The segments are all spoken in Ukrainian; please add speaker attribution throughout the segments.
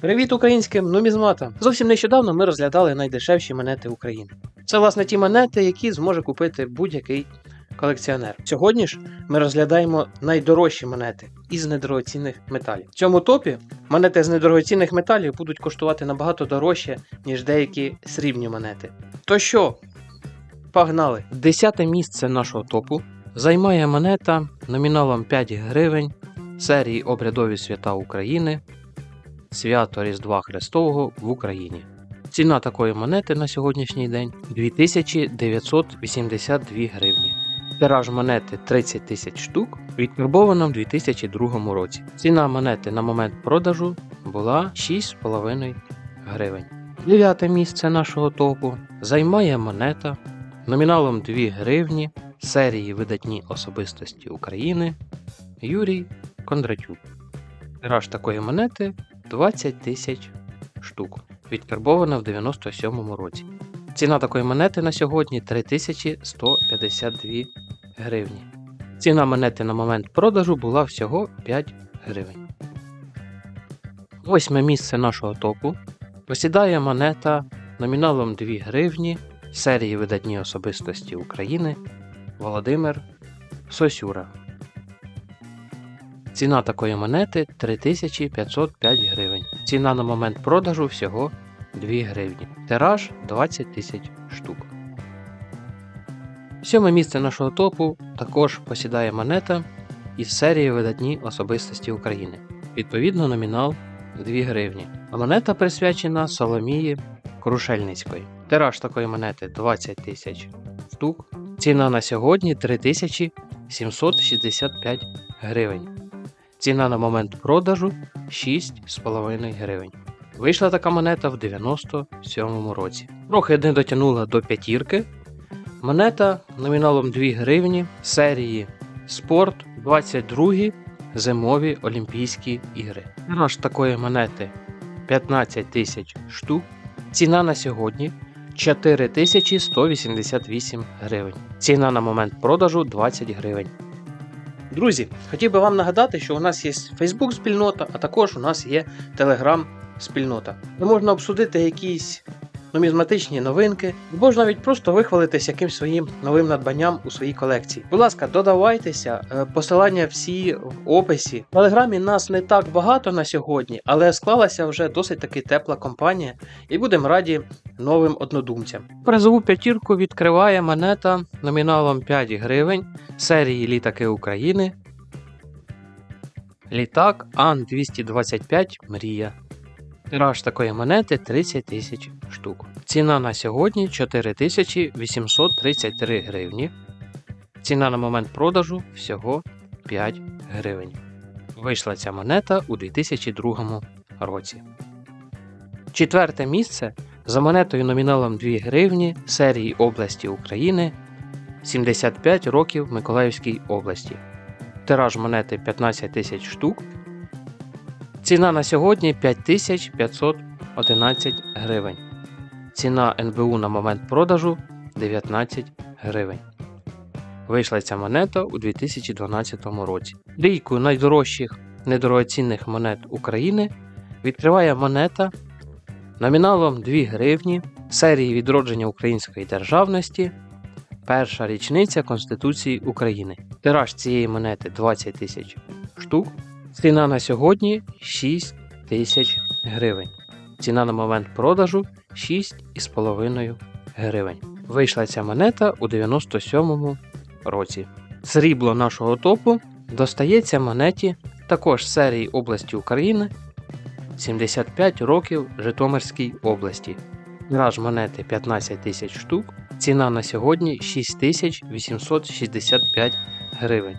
Speaker 1: Привіт українським нумізматам! Зовсім нещодавно ми розглядали найдешевші монети України. Це власне ті монети, які зможе купити будь-який колекціонер. Сьогодні ж ми розглядаємо найдорожчі монети із недорогоцінних металів. В цьому топі монети з недорогоцінних металів будуть коштувати набагато дорожче, ніж деякі срібні монети. То що? Погнали! Десяте місце нашого топу займає монета номіналом 5 гривень серії Обрядові свята України Свято Різдва Христового в Україні. Ціна такої монети на сьогоднішній день 2982 гривні. Тираж монети 30 тисяч штук, відкарбована в 2002 році. Ціна монети на момент продажу була 6,5 гривень. Дев'яте місце нашого топу займає монета номіналом 2 гривні серії видатні особистості України Юрій Кондратюк. Тираж такої монети 20 тисяч штук, відкарбована в 97-му році. Ціна такої монети на сьогодні 3152 гривні. Ціна монети на момент продажу була всього 5 гривень. Восьме місце нашого топу посідає монета номіналом 2 гривні серії видатні особистості України Володимир Сосюра. Ціна такої монети 3505 гривень. Ціна на момент продажу всього 2 гривні. Тираж 20 тисяч штук. Сьоме місце нашого топу також посідає монета із серії видатні особистості України. Відповідно, номінал 2 гривні. Монета присвячена Соломії Крушельницької. Тираж такої монети 20 тисяч штук. Ціна на сьогодні 3765 гривень. Ціна на момент продажу 6,5 гривень. Вийшла така монета в 97 році. Трохи не дотягнула до п'ятірки. Монета номіналом 2 гривні серії Спорт 22 зимові Олімпійські ігри. Тираж такої монети 15 тисяч штук. Ціна на сьогодні 4188 гривень. Ціна на момент продажу 20 гривень. Друзі, хотів би вам нагадати, що у нас є Facebook спільнота, а також у нас є Telegram спільнота, де можна обсудити якісь нумізматичні новинки, або ж навіть просто вихвалитись якимсь своїм новим надбанням у своїй колекції. Будь ласка, додавайтеся, е, посилання всі в описі. В Телеграмі нас не так багато на сьогодні, але склалася вже досить таки тепла компанія, і будемо раді новим однодумцям. Призову п'ятірку відкриває монета номіналом 5 гривень серії літаки України. Літак Ан-225 Мрія. Тираж такої монети 30 тисяч штук. Ціна на сьогодні 4833 гривні. Ціна на момент продажу всього 5 гривень. Вийшла ця монета у 2002 році. Четверте місце за монетою номіналом 2 гривні серії області України 75 років Миколаївській області. Тираж монети 15 тисяч штук. Ціна на сьогодні 5511 гривень. Ціна НБУ на момент продажу 19 гривень. Вийшла ця монета у 2012 році. Трійку найдорожчих недорогоцінних монет України відкриває монета номіналом 2 гривні серії відродження української державності. Перша річниця Конституції України. Тираж цієї монети 20 тисяч штук. Ціна на сьогодні 6 тисяч гривень. Ціна на момент продажу 6,5 гривень. Вийшла ця монета у 97 році. Срібло нашого топу достається монеті також серії області України 75 років Житомирській області. Тираж монети 15 тисяч штук. Ціна на сьогодні 6865 гривень.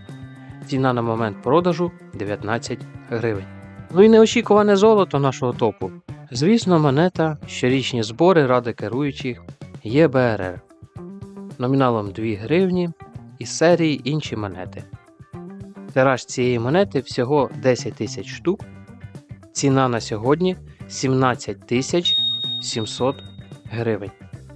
Speaker 1: Ціна на момент продажу 19 гривень. Ну і неочікуване золото нашого топу. Звісно, монета щорічні збори ради керуючих ЄБРР. Номіналом 2 гривні із серії інші монети. Тираж цієї монети всього 10 тисяч штук. Ціна на сьогодні 17 тисяч 700 гривень.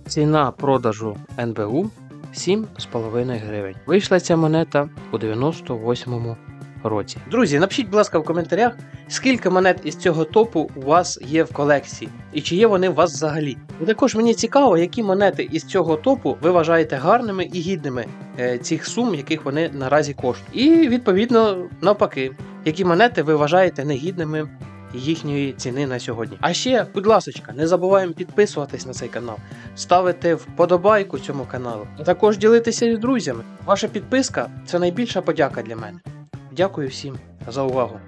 Speaker 1: Ціна продажу НБУ 7,5 гривень. Вийшла ця монета у 98 році. Друзі, напишіть, будь ласка, в коментарях, скільки монет із цього топу у вас є в колекції, і чи є вони у вас взагалі. І також мені цікаво, які монети із цього топу ви вважаєте гарними і гідними е, цих сум, яких вони наразі коштують. І відповідно навпаки, які монети ви вважаєте негідними їхньої ціни на сьогодні. А ще, будь ласка, не забуваємо підписуватись на цей канал, ставити вподобайку цьому каналу, а також ділитися з друзями. Ваша підписка це найбільша подяка для мене. Дякую всім за увагу.